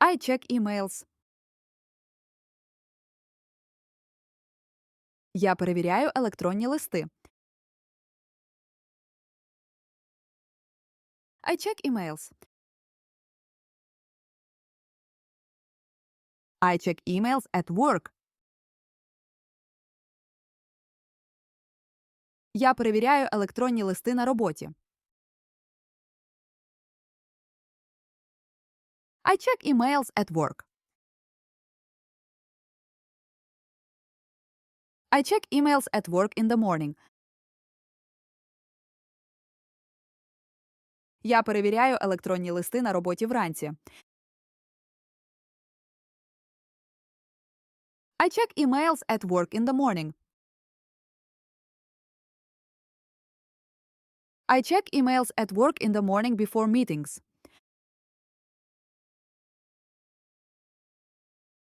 I check emails. Я перевіряю електронні листи. I check emails. I check emails at work. Я перевіряю електронні листи на роботі. I check emails at work. I check emails at work in the morning. Я перевіряю електронні листи на роботі вранці. I check emails at work in the morning. I check emails at work in the morning before meetings.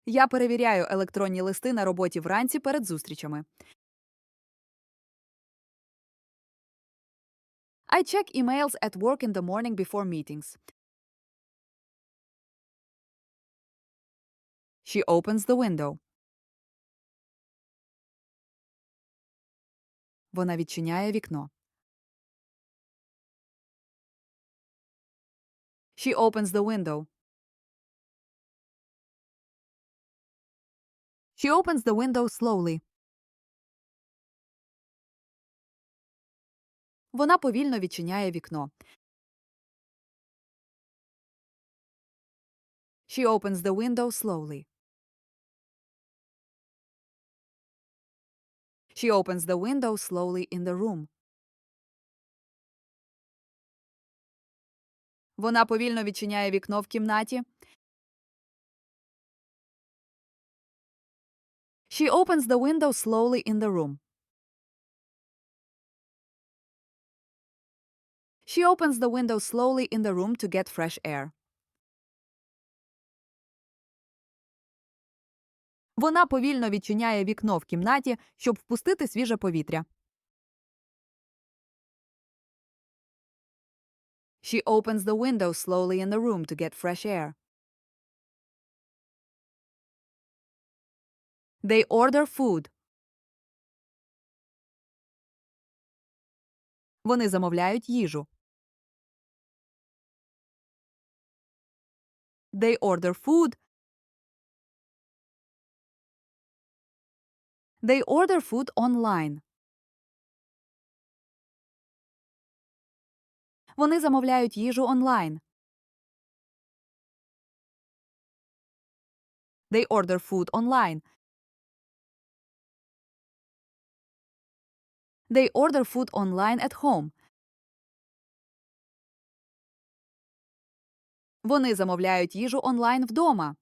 Я перевіряю електронні листи на роботі вранці перед зустрічами. I check emails at work in the morning before meetings. She opens the window. Вона відчиняє вікно. She opens the window. She opens the window slowly. Вона повільно відчиняє вікно. She opens the window slowly. She opens the window slowly in the room. Вона повільно відчиняє вікно в кімнаті. She opens the window slowly in the room. She opens the window slowly in the room to get fresh air. Вона повільно відчиняє вікно в кімнаті, щоб впустити свіже повітря. She opens the window slowly in the room to get fresh air. They order food. Вони замовляють їжу. They order food. They order food online. Вони замовляють їжу онлайн. They order food online. They order food online at home. Вони замовляють їжу онлайн вдома.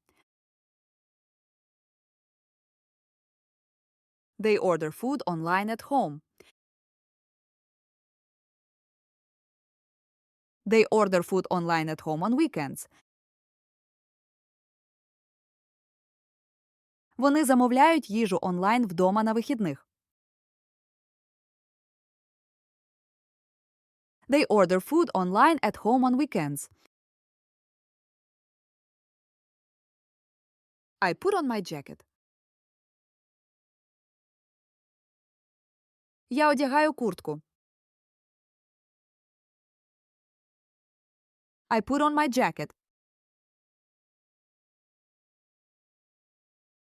They order food online at home. They order food online at home on weekends. Вони замовляють їжу онлайн вдома на вихідних. They order food online at home on weekends. I put on my jacket. Я одягаю куртку. I put on my jacket.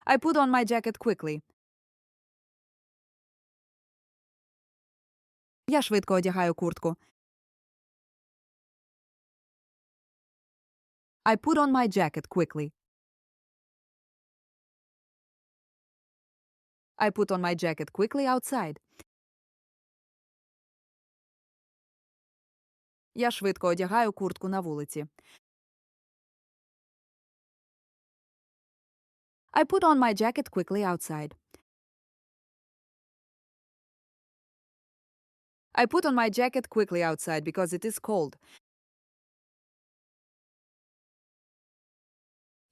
I put on my jacket quickly. Я швидко одягаю куртку. I put on my jacket quickly. I put on my jacket quickly outside. Я швидко одягаю куртку на вулиці. I put on my jacket quickly outside. I put on my jacket quickly outside because it is cold.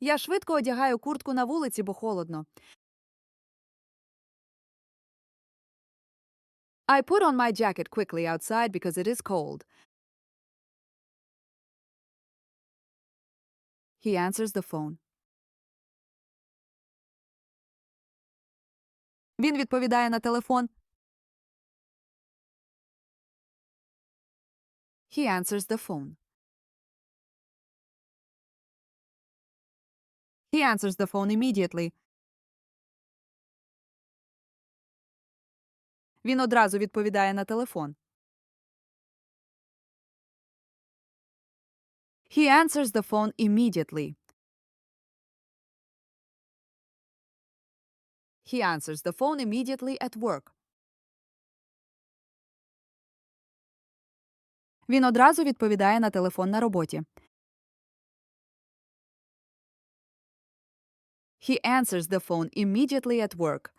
Я швидко одягаю куртку на вулиці, бо холодно. I put on my jacket quickly outside because it is cold. He answers the phone. Він відповідає на телефон. He answers the phone. He answers the phone immediately. Він одразу відповідає на телефон. He answers the phone immediately. He answers the phone immediately at work. Він одразу відповідає на телефон на роботі. He answers the phone immediately at work.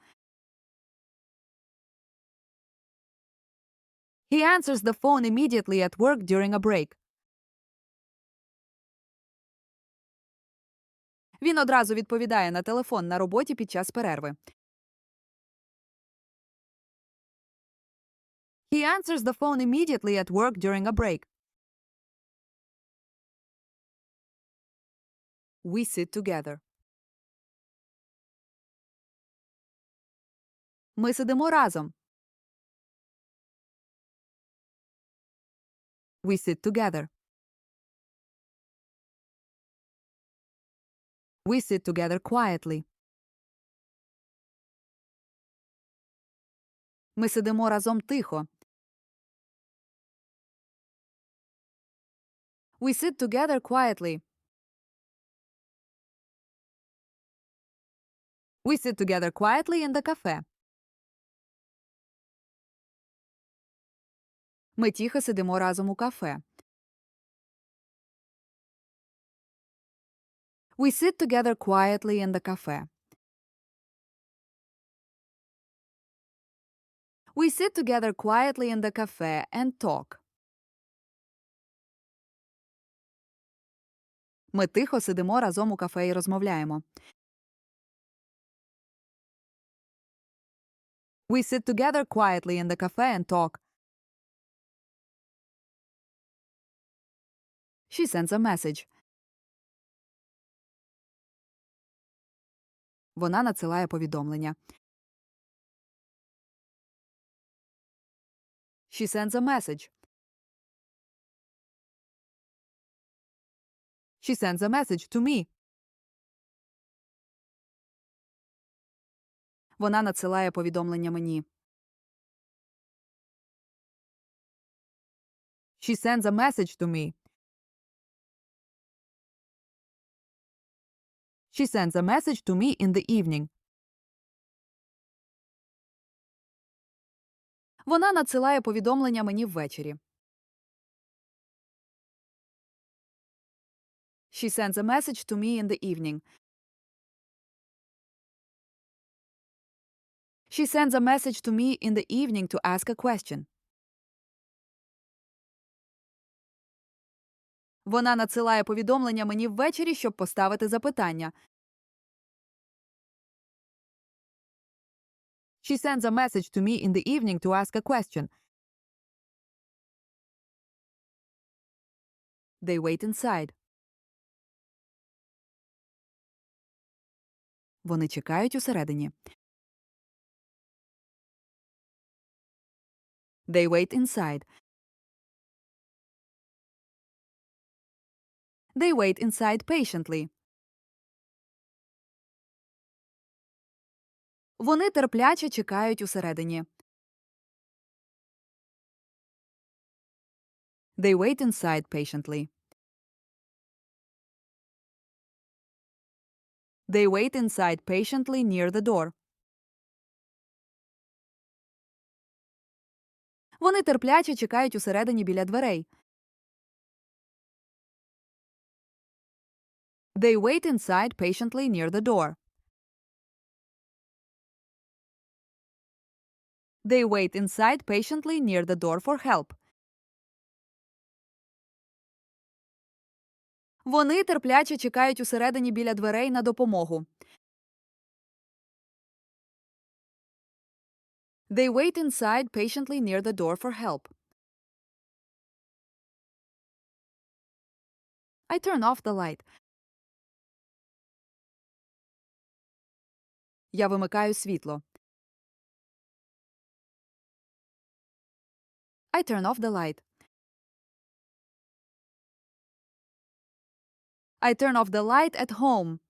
He answers the phone immediately at work during a break. Він одразу відповідає на телефон на роботі під час перерви. He answers the phone immediately at work during a break. We sit together. Ми сидимо разом. We sit together. We sit together quietly. Ми сидимо разом тихо. We sit together quietly. We sit together quietly in the cafe. Ми тихо сидимо разом у кафе. We sit together quietly in the cafe. We sit together quietly in the cafe and talk. Ми тихо сидимо разом у кафе і розмовляємо. We sit together quietly in the cafe and talk. She sends a message. Вона надсилає повідомлення. She sends a message. She sends a message to me. Вона надсилає повідомлення мені. She sends a message to me. She sends a message to me in the evening. Вона надсилає повідомлення мені ввечері. She sends a message to me in the evening. She sends a message to me in the evening to ask a question. Вона надсилає повідомлення мені ввечері, щоб поставити запитання. She sends a message to me in the evening to ask a question. They wait inside. Вони чекають усередині. They wait inside. They wait inside patiently. Вони терпляче чекають усередині. They wait inside patiently. They wait inside patiently near the door. Вони терпляче чекають усередині біля дверей. They wait inside patiently near the door. They wait inside patiently near the door for help. Вони терпляче чекають усередині біля дверей на допомогу. They wait inside patiently near the door for help. I turn off the light. Я вимикаю світло. I turn off the light. I turn off the light at home.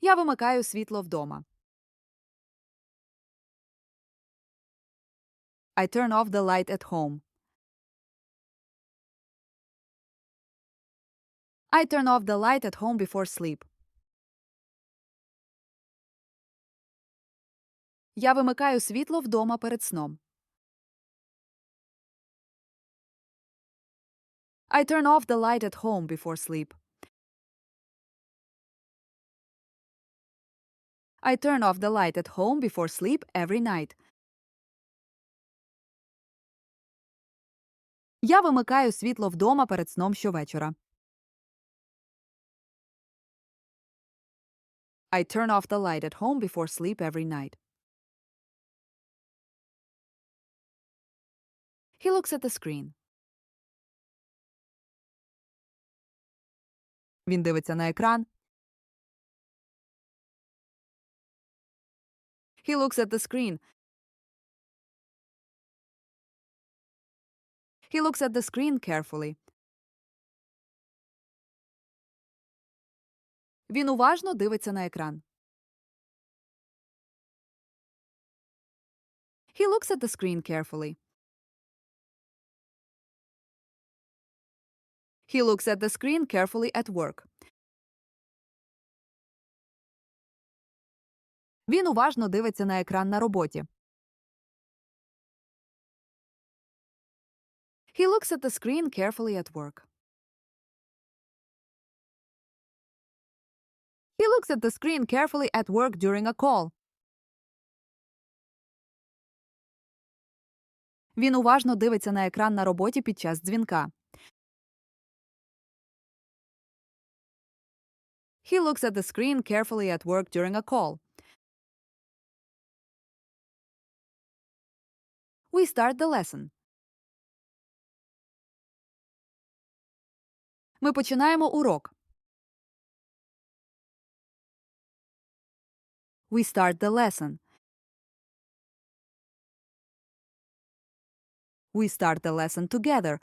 Я вимикаю світло вдома. I turn off the light at home. I turn off the light at home before sleep. Я вимикаю світло вдома перед сном. I turn off the light at home before sleep. I turn off the light at home before sleep every night. Я вимикаю світло вдома перед сном щовечора. I turn off the light at home before sleep every night. He looks at the screen. Він дивиться на екран. He looks at the screen. He looks at the screen carefully. Він уважно дивиться на екран. He looks at the screen carefully. He looks at the screen carefully at work. Він уважно дивиться на екран на роботі. He looks at the screen carefully at work. He looks at the screen carefully at work during a call. Він уважно дивиться на екран на роботі під час дзвінка. He looks at the screen carefully at work during a call. We start the lesson. Ми починаємо урок. We start the lesson. We start the lesson together.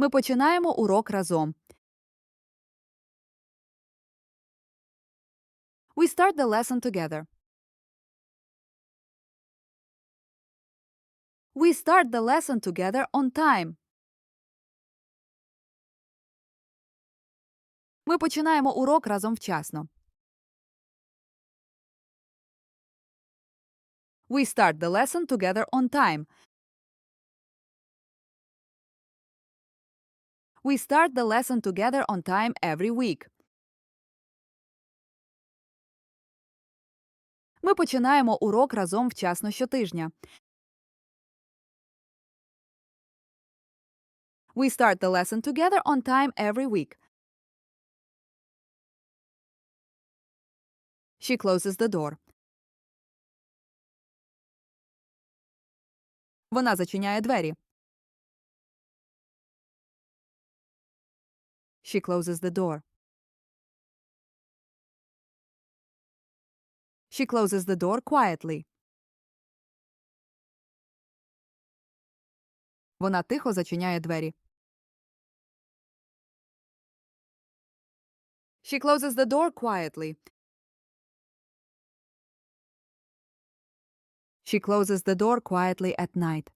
Ми починаємо урок разом. We start the lesson together. We start the lesson together on time. Ми починаємо урок разом вчасно. We start the lesson together on time. We start the lesson together on time every week. Ми починаємо урок разом вчасно щотижня. We start the lesson together on time every week. She closes the door. Вона зачиняє двері. She closes the door. She closes the door quietly. Вона тихо зачиняє двері. She closes the door quietly. She closes the door quietly at night.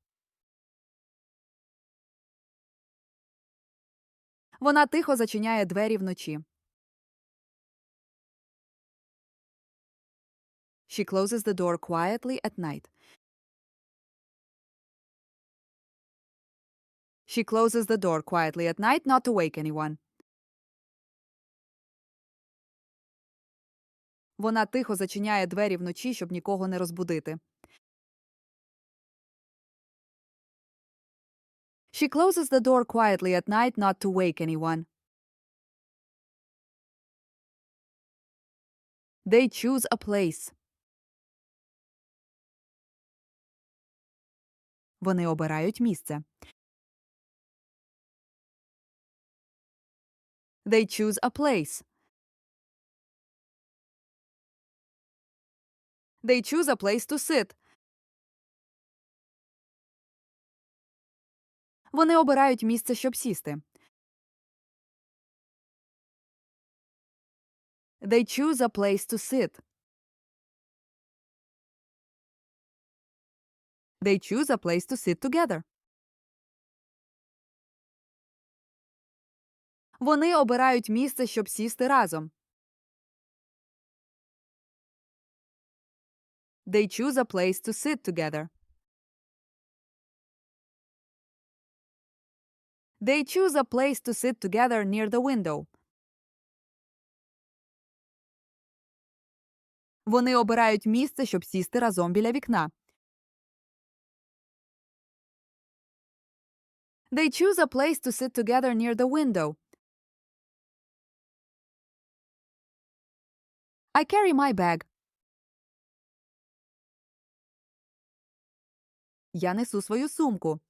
Вона тихо зачиняє двері вночі. She closes the door quietly at night. She closes the door quietly at night not to wake anyone. Вона тихо зачиняє двері вночі, щоб нікого не розбудити. She closes the door quietly at night not to wake anyone. They choose a place. Вони обирають місце. They choose a place. They choose a place to sit. Вони обирають місце, щоб сісти. They choose a place to sit. They choose a place to sit together. Вони обирають місце, щоб сісти разом. They choose a place to sit together. They choose a place to sit together near the window. Вони обирають місце, щоб сісти разом біля вікна. They choose a place to sit together near the window. I carry my bag. Я несу свою сумку.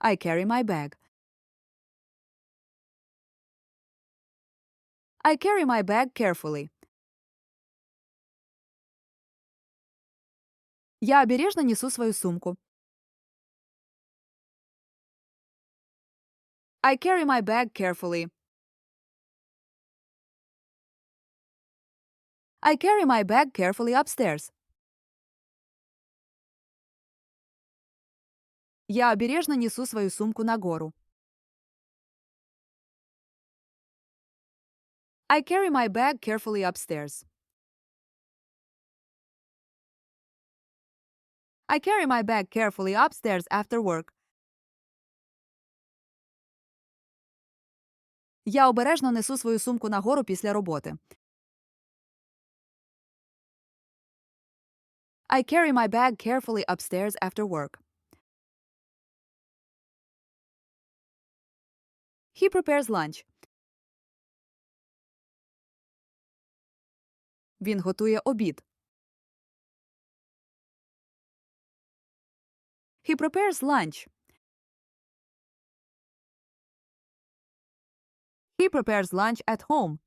I carry my bag. I carry my bag carefully. Я обережно несу свою сумку. I carry my bag carefully. I carry my bag carefully upstairs. Я обережно несу свою сумку нагору. I carry my bag carefully upstairs. I carry my bag carefully upstairs after work. Я обережно несу свою сумку нагору після роботи. I carry my bag carefully upstairs after work. He prepares lunch. Він готує обід. He prepares lunch. He prepares lunch at home.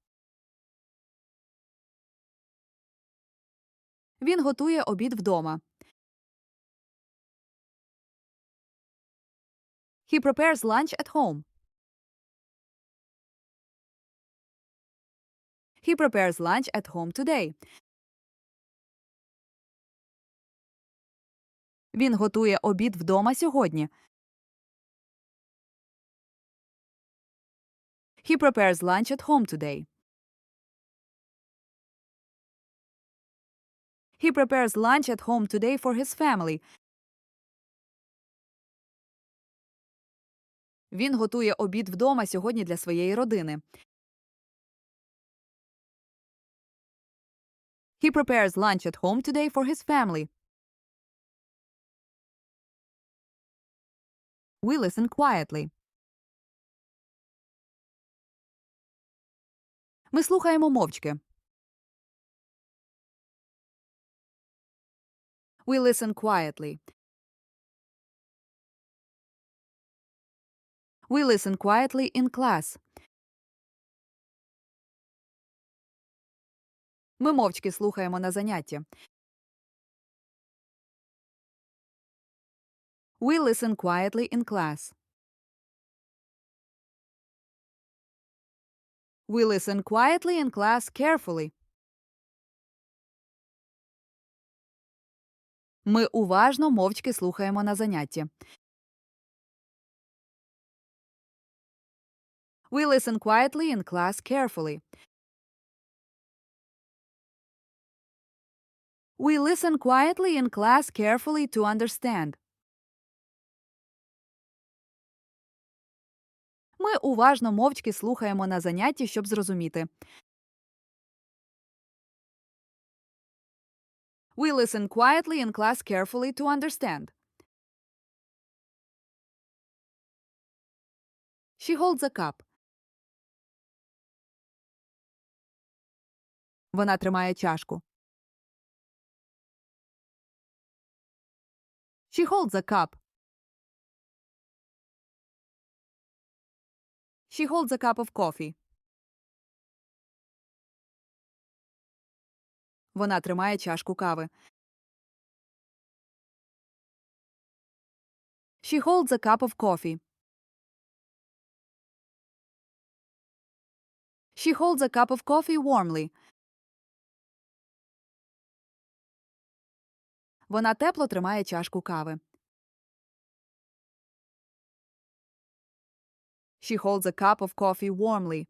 Він готує обід вдома. He prepares lunch at home. He prepares lunch at home today. Він готує обід вдома сьогодні. He prepares lunch at home today. He prepares lunch at home today for his family. Він готує обід вдома сьогодні для своєї родини. He prepares lunch at home today for his family. We listen quietly. Ми слухаємо мовчки. We listen quietly. We listen quietly in class. Ми мовчки слухаємо на занятті. We listen quietly in class. We listen quietly in class carefully. Ми уважно мовчки слухаємо на занятті. We listen quietly in class carefully. We listen quietly in class carefully to understand. Ми уважно мовчки слухаємо на занятті, щоб зрозуміти. We listen quietly in class carefully to understand. She holds a cup. Вона тримає чашку. She holds a cup. She holds a cup of coffee. Вона тримає чашку кави. She holds a cup of coffee. She holds a cup of coffee warmly. Вона тепло тримає чашку кави. She holds a cup of coffee warmly.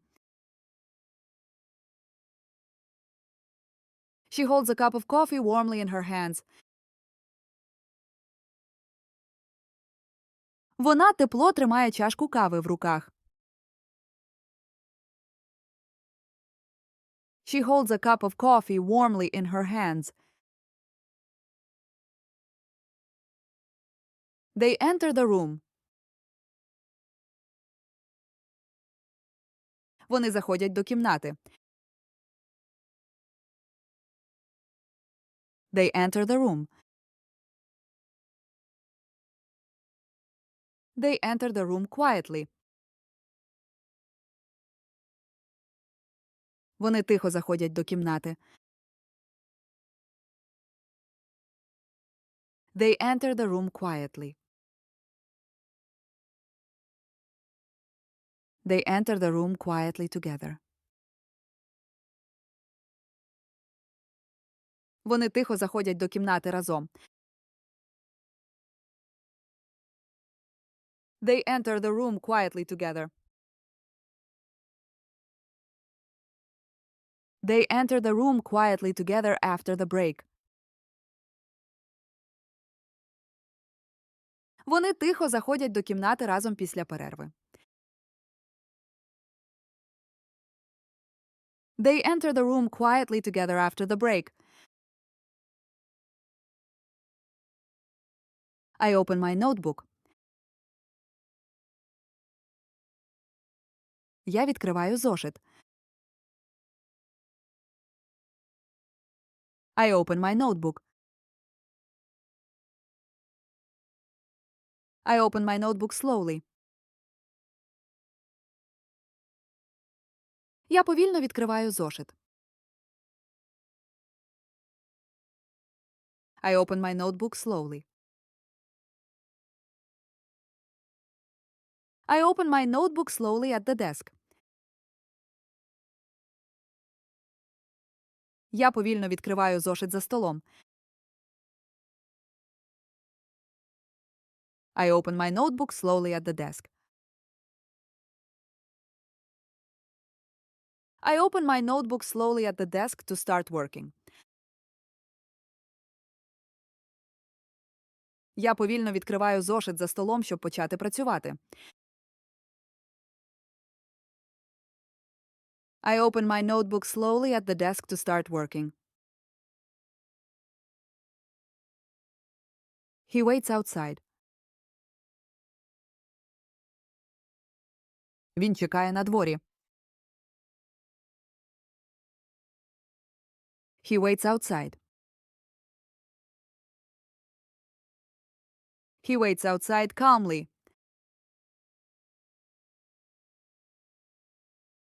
She holds a cup of coffee warmly in her hands. Вона тепло тримає чашку кави в руках. She holds a cup of coffee warmly in her hands. They enter the room. Вони заходять до кімнати. They enter the room. They enter the room quietly. Вони тихо заходять до кімнати. They enter the room quietly. They enter the room quietly together. Вони тихо заходять до кімнати разом. They enter the room quietly together. They enter the room quietly together after the break. Вони тихо заходять до кімнати разом після перерви. They enter the room quietly together after the break. I open my notebook. Я відкриваю зошит. I open my notebook. I open my notebook slowly. Я повільно відкриваю зошит. I open my notebook slowly. I open my notebook slowly at the desk. Я повільно відкриваю зошит за столом. I open my notebook slowly at the desk. I open my notebook slowly at the desk to start working. Я повільно відкриваю зошит за столом, щоб почати працювати. I open my notebook slowly at the desk to start working. He waits outside. Він чекає на дворі. He waits outside. He waits outside calmly.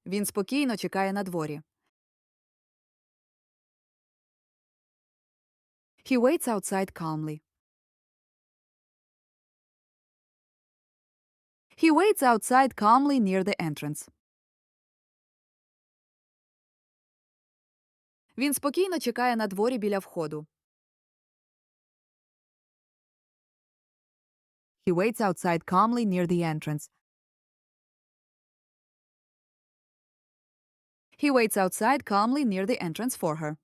Він спокійно чекає на дворі. He waits outside calmly. He waits outside calmly near the entrance. Він спокійно чекає на дворі біля входу. He waits outside calmly near the entrance. He waits outside calmly near the entrance for her.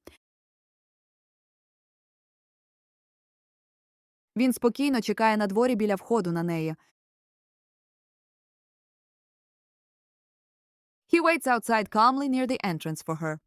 Він спокійно чекає на дворі біля входу на неї. He waits outside calmly near the entrance for her.